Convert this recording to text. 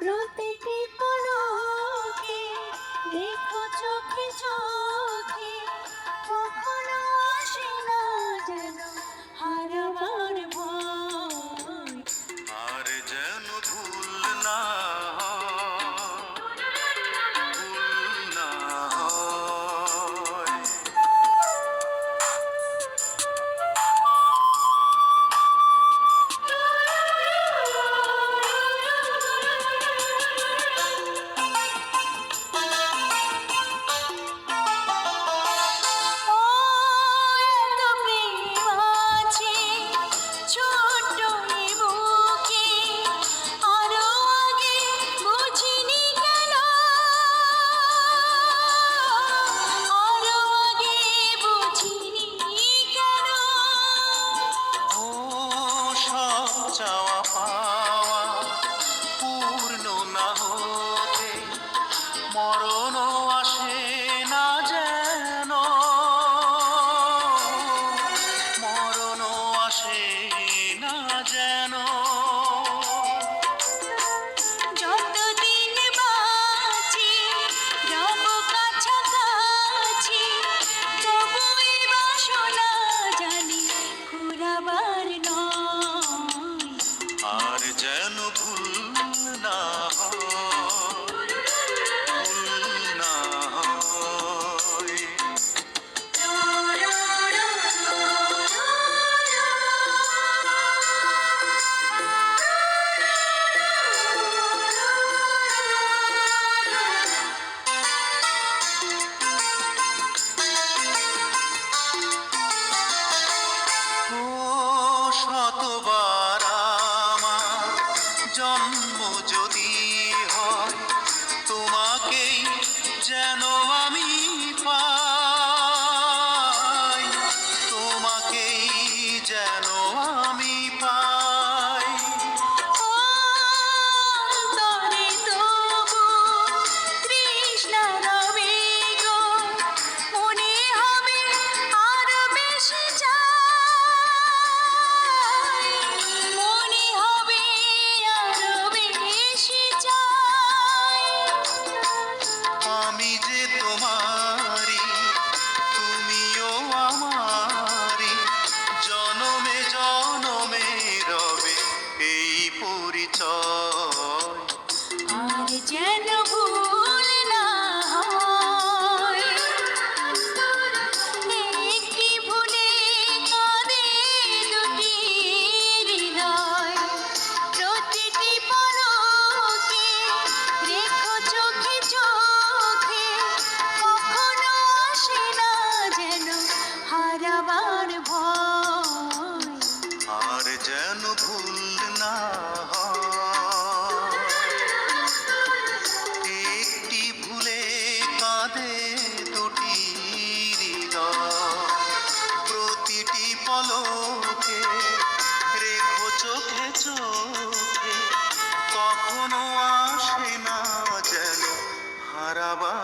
Love baby. চাওয়া পাওয়া পূর্ণ না হতে মরণ জন্ম যদি হয় তোমাকেই যেন পলকে রেখো চোখে চোখে। কখনো আসে না যেন হারাবা